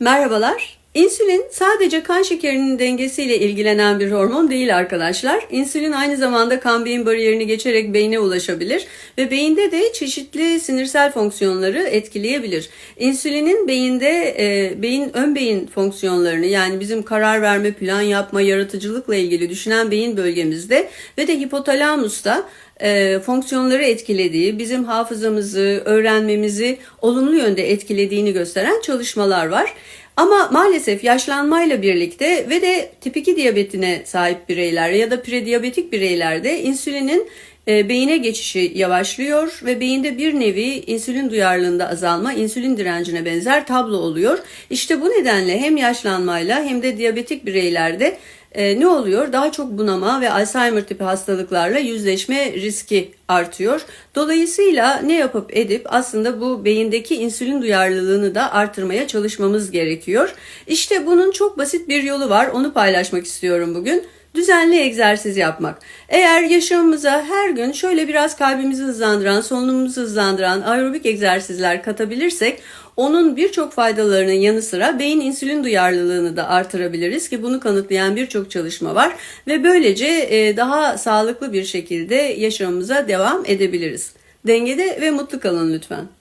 Merhabalar. İnsülin sadece kan şekerinin dengesiyle ilgilenen bir hormon değil arkadaşlar. İnsülin aynı zamanda kan beyin bariyerini geçerek beyne ulaşabilir ve beyinde de çeşitli sinirsel fonksiyonları etkileyebilir. İnsülinin beyinde e, beyin ön beyin fonksiyonlarını yani bizim karar verme, plan yapma, yaratıcılıkla ilgili düşünen beyin bölgemizde ve de hipotalamusta e, fonksiyonları etkilediği, bizim hafızamızı, öğrenmemizi olumlu yönde etkilediğini gösteren çalışmalar var. Ama maalesef yaşlanmayla birlikte ve de tip 2 diyabetine sahip bireyler ya da prediyabetik bireylerde insülinin e, beyine geçişi yavaşlıyor ve beyinde bir nevi insülin duyarlılığında azalma, insülin direncine benzer tablo oluyor. İşte bu nedenle hem yaşlanmayla hem de diyabetik bireylerde e, ne oluyor? Daha çok bunama ve Alzheimer tipi hastalıklarla yüzleşme riski artıyor. Dolayısıyla ne yapıp edip aslında bu beyindeki insülin duyarlılığını da artırmaya çalışmamız gerekiyor. İşte bunun çok basit bir yolu var. Onu paylaşmak istiyorum bugün. Düzenli egzersiz yapmak. Eğer yaşamımıza her gün şöyle biraz kalbimizi hızlandıran, solunumumuzu hızlandıran aerobik egzersizler katabilirsek onun birçok faydalarının yanı sıra beyin insülin duyarlılığını da artırabiliriz ki bunu kanıtlayan birçok çalışma var ve böylece e, daha sağlıklı bir şekilde yaşamımıza devam edebiliriz. Dengede ve mutlu kalın lütfen.